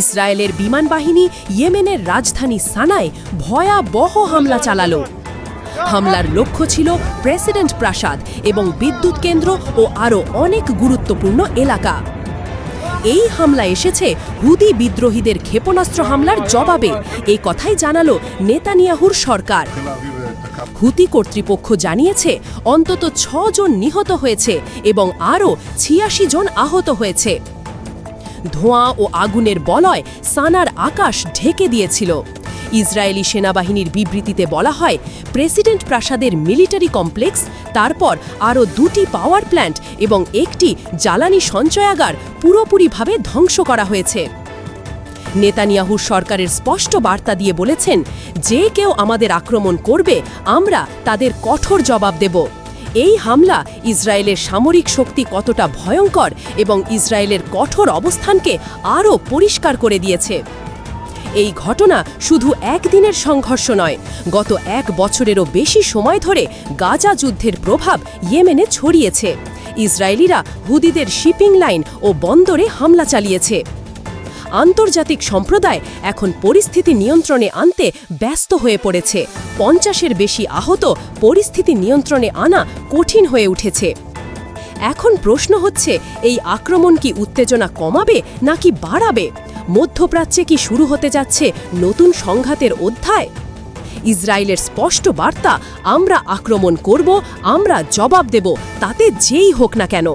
ইসরায়েলের বিমান বাহিনী ইয়েমেনের রাজধানী সানায় ভয়াবহ হামলা চালালো। হামলার লক্ষ্য ছিল প্রেসিডেন্ট প্রাসাদ এবং বিদ্যুৎ কেন্দ্র ও আরও অনেক গুরুত্বপূর্ণ এলাকা। এই হামলা এসেছে হুদি বিদ্রোহীদের ক্ষেপণাস্ত্র হামলার জবাবে। এই কথাই জানালো নেতানিয়াহুর সরকার। হুতি কর্তৃপক্ষ জানিয়েছে, অন্তত জন নিহত হয়েছে এবং আরও ছিয়াশি জন আহত হয়েছে। ধোঁয়া ও আগুনের বলয় সানার আকাশ ঢেকে দিয়েছিল। ইসরায়েলি সেনাবাহিনীর বিবৃতিতে বলা হয়, প্রেসিডেন্ট প্রাসাদের মিলিটারি কমপ্লেক্স, তারপর আরও দুটি পাওয়ার প্ল্যান্ট এবং একটি জ্বালানি সঞ্চয়াগার পুরোপুরিভাবে ধ্বংস করা হয়েছে। নেতানিয়াহুর সরকারের স্পষ্ট বার্তা দিয়ে বলেছেন, যে কেউ আমাদের আক্রমণ করবে, আমরা তাদের কঠোর জবাব দেব। এই হামলা ইসরায়েলের সামরিক শক্তি কতটা ভয়ঙ্কর এবং ইসরায়েলের কঠোর অবস্থানকে আরও পরিষ্কার করে দিয়েছে। এই ঘটনা শুধু একদিনের সংঘর্ষ নয়, গত এক বছরেরও বেশি সময় ধরে গাজা যুদ্ধের প্রভাব ইয়েমেনে ছড়িয়েছে। ইসরায়েলিরা হুদিদের শিপিং লাইন ও বন্দরে হামলা চালিয়েছে। আন্তর্জাতিক সম্প্রদায় এখন পরিস্থিতি নিয়ন্ত্রণে আনতে ব্যস্ত হয়ে পড়েছে। পঞ্চাশের বেশি আহত পরিস্থিতি নিয়ন্ত্রণে আনা কঠিন হয়ে উঠেছে। এখন প্রশ্ন হচ্ছে, এই আক্রমণ কি উত্তেজনা কমাবে নাকি বাড়াবে? মধ্যপ্রাচ্যে কি শুরু হতে যাচ্ছে নতুন সংঘাতের অধ্যায়? ইসরায়েলের স্পষ্ট বার্তা, আমরা আক্রমণ করব, আমরা জবাব দেব, তাতে যেই হোক না কেন।